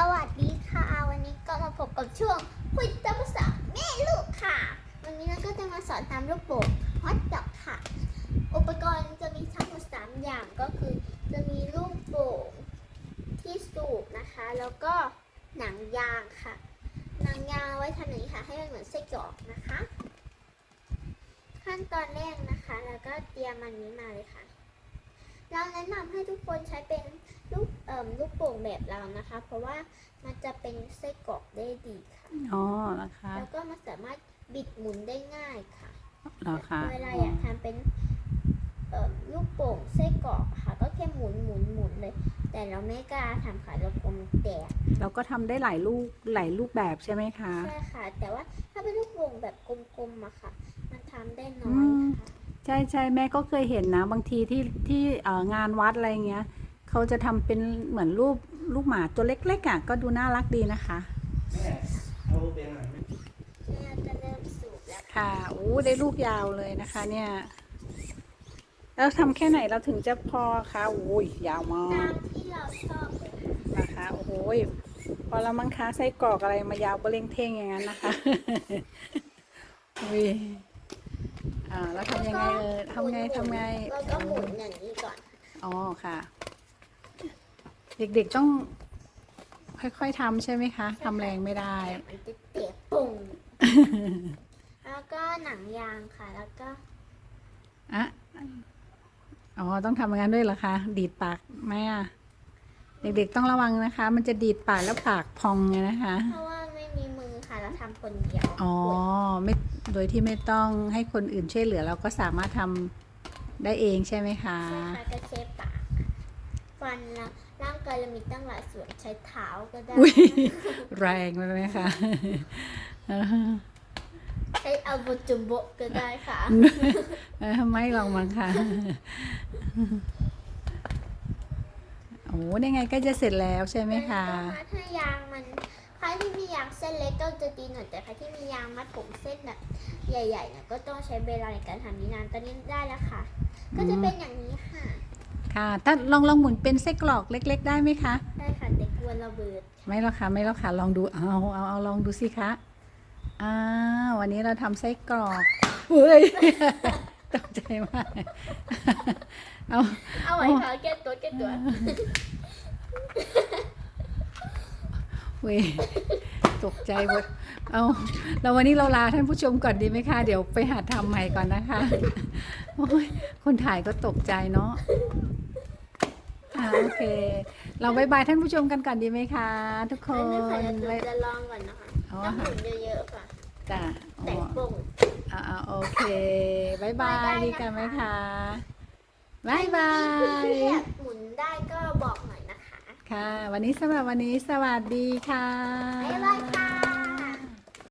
สวัสดีค่ะ วันนี้ก็มาพบกับช่วงคุยตามภาษาแม่ลูกค่ะ วันนี้เราก็จะมาสอนทำลูกโป่งฮอตดอกค่ะ อุปกรณ์จะมีทั้งหมดสามอย่างก็คือ จะมีลูกโป่งที่สูบนะคะ แล้วก็หนังยางค่ะ หนังยางไว้ทำอย่างนี้ค่ะ ให้มันเหมือนไส้กรอกนะคะ ขั้นตอนแรกนะคะ แล้วก็เตรียมมันนี้มาเลยค่ะเราแนะนำให้ทุกคนใช้เป็น ลูกเอ่มลูกโป่งแบบเรานะคะ เพราะว่ามันจะเป็นไส้กรอกได้ดีค่ะ อ๋อเหรอคะแล้วก็มันสามารถบิดหมุนได้ง่ายค่ะเหรอคะเวลาอยากทำเป็นเอ่มลูกโป่งไส้กรอกค่ะ ก็แค่หมุนหมุนหมุนเลย แต่เราไม่กล้าทำค่ะเรากลัวมันแตกเราก็ทำได้หลายลูกหลายรูปแบบใช่ไหมคะใช่ค่ะ แต่ว่าถ้าเป็นลูกโป่งแบบกลมๆอะค่ะ มันทำได้น้ออืยมค่ะใช่ใช่แม่ก็เคยเห็นนะ บางทีที่ที่เอ่องานวัดอะไรเงี้ย เขาจะทำเป็นเหมือนรูปลูกหมาตัวเล็กๆอะก็ดูน่ารักดีนะคะ แม่เอาเบงหน่อยไหมเนี่ยจะเริ่มสูบแล้วค่ะโอ้ได้ลูกยาวเลยนะคะ เนี่ย แล้วทำแค่ไหนเราถึงจะพอคะโอ้ยยาวมาตากมที่เราชอบเลยนะคะโอ้โหยพอแล้วมั้งคะไส้กรอกอะไรมายาวเบลงเท่งอย่างนั้นนะคะอุ้ยอ่าแล้วทำยังไงเออทำไงทำไงแล้วก็หมุนอย่างนี้ก่อน อ๋อค่ะ เด็กๆต้องค่อยๆทำใช่ไหมคะทำแรงไม่ได้ มันจะเตะปุ่งแล้วก็หนังยางค่ะ แล้วก็อะอ๋อ ต้องทำอย่างนั้นด้วยเหรอคะ ดีดปากไหมอะ เด็กๆต้องระวังนะคะ มันจะดีดปากแล้วปากพองไงนะคะ เพราะว่าไม่มีมือค่ะเราทำคนเดียวอ๋อ ไม่ โดยที่ไม่ต้องให้คนอื่นช่วยเหลือ เราก็สามารถทำได้เองใช่ไหมคะ ใช่ค่ะก็ใช้ปาก ฟันแล้วร่างกายเรามีตั้งหลายส่วนใช้เท้าก็ได้ อุ๊ยแรงไปไหมคะ ใช้อาบุจุโบะก็ได้ค่ะ เออไม่ลองมั้งค่ะ โอ้ได้ไงก็จะเสร็จแล้วใช่ไหมคะ ถ้ายางมันใครที่มียางเส้นเล็กก็จะดีหน่อยแต่ใครที่มียางมัดผมเส้นแบบใหญ่ๆเนี่ยก็ต้องใช้เวลาในการทำนี้นานตอนนี้ได้แล้วค่ะ ก็จะเป็นอย่างนี้ค่ะ ค่ะถ้าลองลองหมุนเป็นไส้กรอกเล็ก ๆ ได้ไหมคะ ได้ค่ะแต่กลัวระเบิดไม่หรอกค่ะไม่หรอกค่ะลองดูเอาเอาเอาลองดูสิคะอ่าวันนี้เราทำไส้กรอกเฮ้ยตกใจมากเอาเอาไว้ค่ะแก้ตัวแก้ตัวเว้ย ตกใจหมดเอาเราวันนี้เราลาท่านผู้ชมก่อนดีไหมคะ เดี๋ยวไปหาทำใหม่ก่อนนะคะโอ้ยคนถ่ายก็ตกใจเนาะอ่าโอเค เราบายบายท่านผู้ชมกันก่อนดีไหมคะ ทุกคอันนนี้ค่ะจะบ๊าย จะลองก่อนนะคะอ๋อต้องหมุนเยอะๆค่ะ จ้ะอ๋แต่อปุ่ง อ่าอ่าโอเคบายบาบ๊ายบายยดีกันไหมนะคะคะบายบาเพื่ยอนๆหมุนได้ก็ ค่ะ วันนี้สำหรับวันนี้สวัสดีค่ะ บ๊ายบายค่ะ